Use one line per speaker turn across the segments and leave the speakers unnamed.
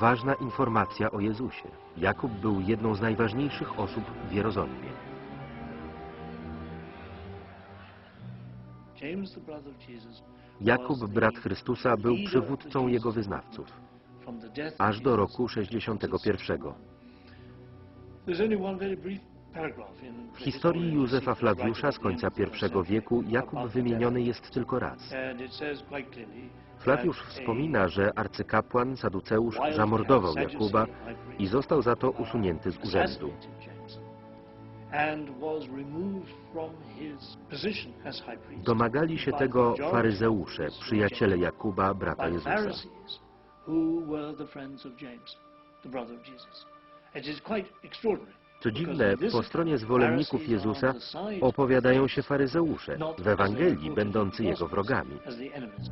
ważna informacja o Jezusie. Jakub był jedną z najważniejszych osób w Jerozolimie. Jakub, brat Chrystusa, był przywódcą jego wyznawców, aż do roku 61. W historii Józefa Flawiusza z końca I wieku Jakub wymieniony jest tylko raz. Flawiusz wspomina, że arcykapłan Saduceusz zamordował Jakuba i został za to usunięty z urzędu. Domagali się tego faryzeusze, przyjaciele Jakuba, brata Jezusa.
Pharisees, who were the friends of James, the brother of Jesus. It is quite extraordinary.
Co dziwne, po stronie zwolenników Jezusa opowiadają się faryzeusze, w Ewangelii będący jego wrogami.
as the enemies.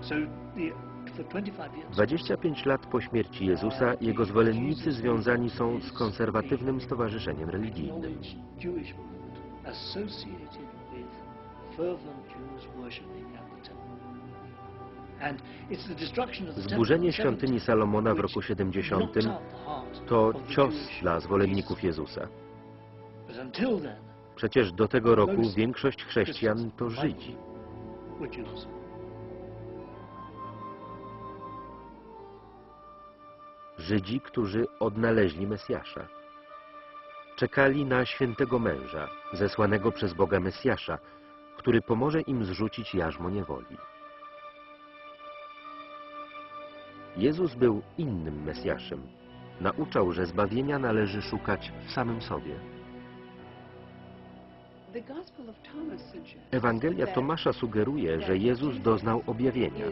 So the, for 25 years,
25 lat po śmierci Jezusa jego zwolennicy związani są z konserwatywnym stowarzyszeniem religijnym.
fervent Jews at the temple.
Zburzenie świątyni
70
Salomona w roku 70
knocked out the heart
to cios dla zwolenników. Jezusa. Przecież do tego roku większość chrześcijan to Żydzi. Żydzi, którzy odnaleźli Mesjasza. Czekali na świętego męża, zesłanego przez Boga Mesjasza, który pomoże im zrzucić jarzmo niewoli. Jezus był innym Mesjaszem. Nauczał, że zbawienia należy szukać w samym sobie. Ewangelia Tomasza sugeruje, że Jezus doznał objawienia.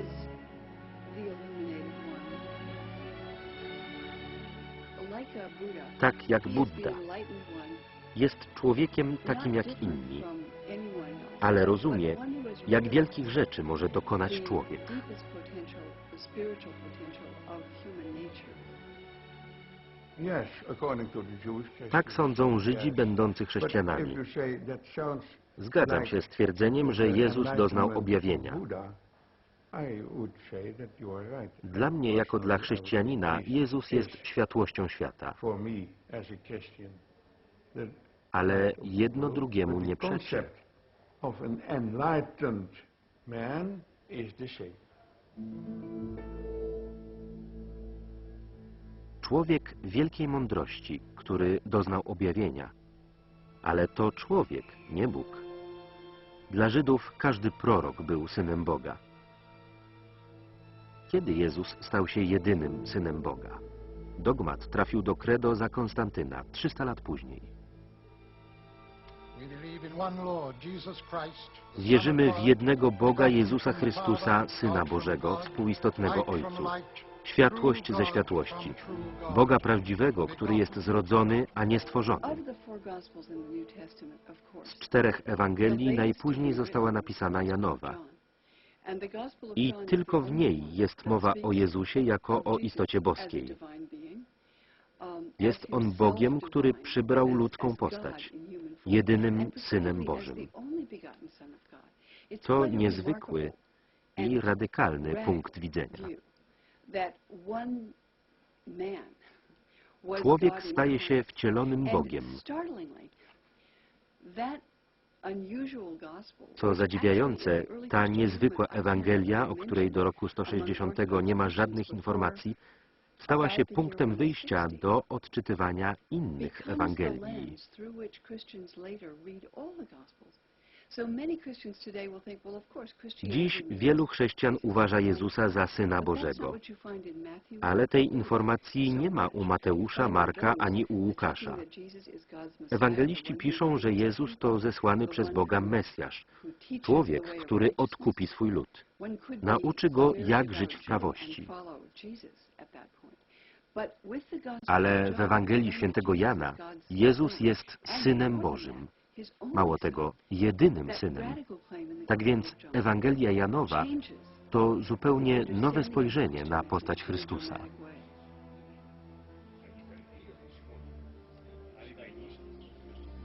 Tak jak Buddha. Jest człowiekiem takim jak inni, ale rozumie, jak wielkich rzeczy może dokonać człowiek. Tak sądzą Żydzi będący chrześcijanami. Zgadzam się z twierdzeniem, że Jezus doznał objawienia. Dla mnie, jako dla chrześcijanina. Jezus jest światłością świata. Ale jedno drugiemu nie przeczy.
Of an enlightened man is the same.
Człowiek wielkiej mądrości, który doznał objawienia. Ale to człowiek, nie Bóg. Dla Żydów każdy prorok był synem Boga. Kiedy Jezus stał się jedynym synem Boga? Dogmat trafił do credo za Konstantyna 300 lat później. Wierzymy w jednego Boga Jezusa Chrystusa, Syna Bożego, współistotnego Ojcu. Światłość ze światłości. Boga prawdziwego, który jest zrodzony, a nie stworzony. Z czterech Ewangelii najpóźniej została napisana Janowa. I tylko w niej jest mowa o Jezusie jako o istocie boskiej.
um,
Jest on Bogiem, który przybrał ludzką postać, Jedynym Synem Bożym. To niezwykły i radykalny punkt widzenia. Człowiek staje się wcielonym Bogiem. Co zadziwiające, ta niezwykła Ewangelia, o której do roku 160 nie ma żadnych informacji, stała się punktem wyjścia do odczytywania innych Ewangelii. Dziś wielu chrześcijan uważa Jezusa za Syna Bożego. Ale tej informacji nie ma u Mateusza, Marka ani u Łukasza. Ewangeliści piszą, że Jezus to zesłany przez Boga Mesjasz, człowiek, który odkupi swój lud. Nauczy go, jak żyć w prawości. Ale w Ewangelii świętego Jana Jezus jest Synem Bożym. Mało tego, jedynym Synem. Tak więc Ewangelia Janowa to zupełnie nowe spojrzenie na postać Chrystusa.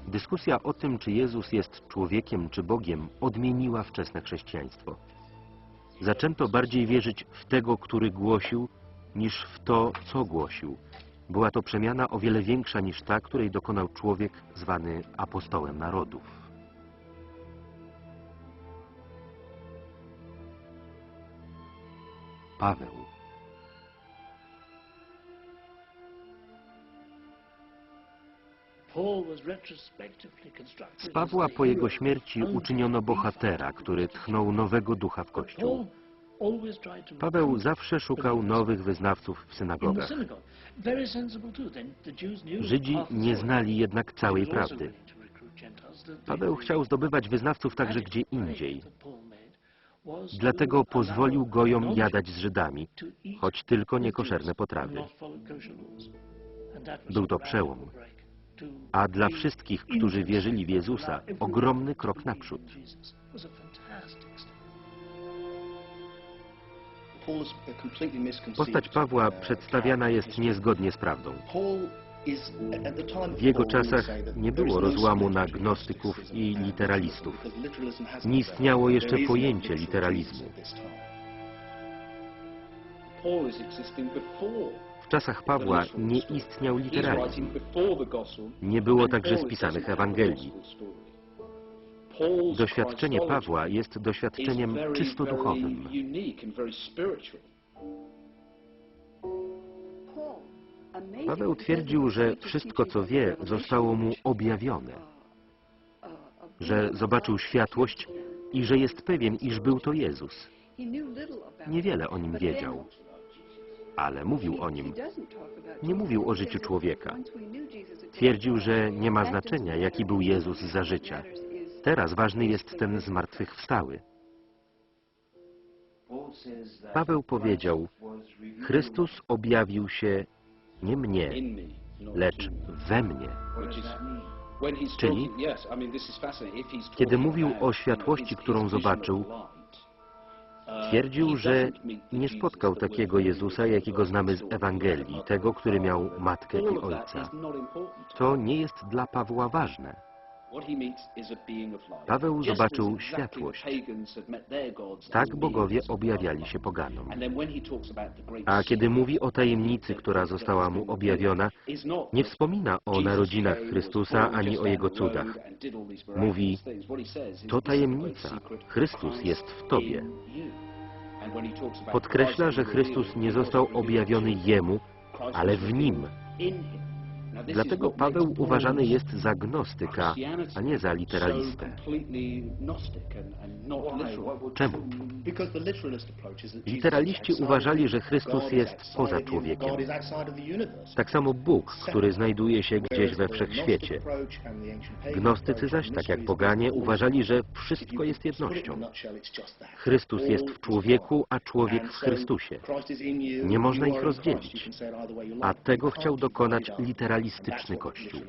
Dyskusja o tym, czy Jezus jest człowiekiem czy Bogiem, odmieniła wczesne chrześcijaństwo. Zaczęto bardziej wierzyć w tego, który głosił, niż w to, co głosił. Była to przemiana o wiele większa niż ta, której dokonał człowiek zwany apostołem narodów. Paweł. Z Pawła po jego śmierci uczyniono bohatera, który tchnął nowego ducha w Kościół. Paweł zawsze szukał nowych wyznawców w synagogach. Żydzi nie znali jednak całej prawdy. Paweł chciał zdobywać wyznawców także gdzie indziej. Dlatego pozwolił gojom jadać z Żydami, choć tylko niekoszerne potrawy. Był to przełom. A dla wszystkich, którzy wierzyli w Jezusa, ogromny krok naprzód. Postać Pawła przedstawiana jest niezgodnie z prawdą.
W jego czasach nie było rozłamu na
gnostyków i literalistów.
literalistów.
Nie istniało jeszcze pojęcie literalizmu. W czasach Pawła nie istniał literalizm. Nie było także spisanych Ewangelii. Doświadczenie Pawła jest doświadczeniem czysto duchowym. Paweł twierdził, że wszystko, co wie, zostało mu objawione, że zobaczył światłość i że jest pewien, iż był to Jezus. Niewiele o nim wiedział, ale mówił o nim. Nie mówił o życiu człowieka. Twierdził, że nie ma znaczenia, jaki był Jezus za życia. Teraz ważny jest ten zmartwychwstały. Paweł powiedział, Chrystus objawił się nie mnie, lecz we mnie.
Czyli,
Kiedy mówił o światłości, którą zobaczył, twierdził, że nie spotkał takiego Jezusa, jakiego znamy z Ewangelii, tego, który miał matkę i ojca. To nie jest dla Pawła ważne.
Paweł zobaczył światłość.
Tak bogowie objawiali się poganom.
A
kiedy mówi o tajemnicy, która została mu objawiona, nie wspomina o narodzinach Chrystusa ani o Jego cudach. Mówi, to tajemnica. Chrystus jest w Tobie. Podkreśla, że Chrystus nie został objawiony Jemu, ale w Nim. Dlatego Paweł uważany jest za gnostyka, a nie za literalistę. Czemu? Literaliści uważali, że Chrystus jest poza człowiekiem. Tak samo Bóg, który znajduje się gdzieś we wszechświecie. Gnostycy zaś, tak jak poganie, uważali, że wszystko jest jednością. Chrystus jest w człowieku, a człowiek w Chrystusie.
Nie można ich rozdzielić.
A tego chciał dokonać literalistyczny Kościół.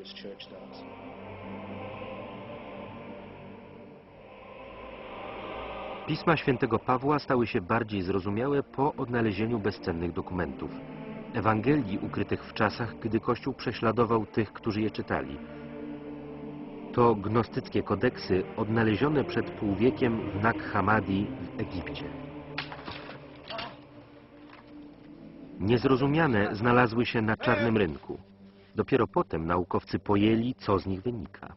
Pisma świętego Pawła stały się bardziej zrozumiałe po odnalezieniu bezcennych dokumentów. Ewangelii ukrytych w czasach, gdy Kościół prześladował tych, którzy je czytali. To gnostyckie kodeksy odnalezione przed półwiekiem w Nag Hammadi w Egipcie. Niezrozumiane znalazły się na czarnym rynku. Dopiero potem naukowcy pojęli, co z nich wynika.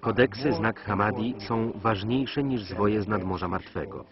Kodeksy z Nag Hammadi są ważniejsze niż zwoje z nadmorza martwego.